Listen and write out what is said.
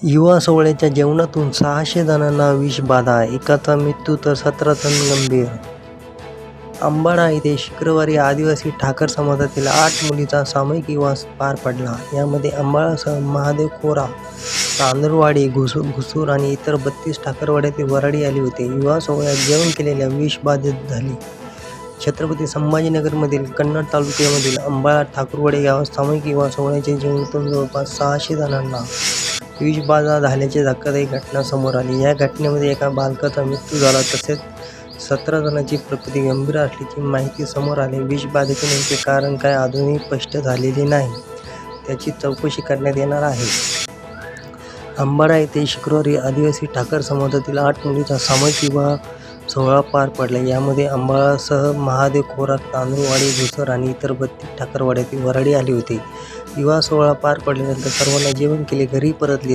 युवा सोहळ्याच्या जेवणातून सहाशे जणांना विषबाधा, एकाचा मृत्यू तर सतरा जण गंभीर अंबाडा येथे शुक्रवारी आदिवासी ठाकर समाजातील आठ मुलीचा सामूहिक विवास पार पडला. यामध्ये अंबाळासह महादेव खोरा, तांदुळवाडी, घुसूर आणि इतर बत्तीस ठाकरवाड्यातील वऱ्हाडी आली होते. युवा सोहळ्यात जेवण केलेल्या विषबाधित झाली छत्रपती संभाजीनगरमधील कन्नड तालुक्यामधील अंबाळा ठाकूरवाडी गावात सामूहिक विवाह सोहळ्याच्या जेवणातून जवळपास सहाशे जणांना विषबाधा झाल्याची धक्कादायक घटना समोर आली. या घटनेमध्ये एका बालकाचा मृत्यू झाला तसेच सतरा जणांची प्रकृती गंभीर असल्याची माहिती समोर आली. विषबाधेचे नेमके कारण काय अजूनही स्पष्ट झालेले नाही. त्याची चौकशी करण्यात येणार आहे. अंबाडा येथे शुक्रवारी आदिवासी ठाकर समाजातील आठ मुलींचा सामूहिक विवाह सोहळा पार पडला. यामध्ये अंबाळासह महादेव खोरात तांदूळवाडी घुसर आणि इतर बत्तीस ठाकरवाड्यातील वराडी आली होती विवाह सोहळा पार पडल्यानंतर सर्वांना जेवण केले घरी परतले.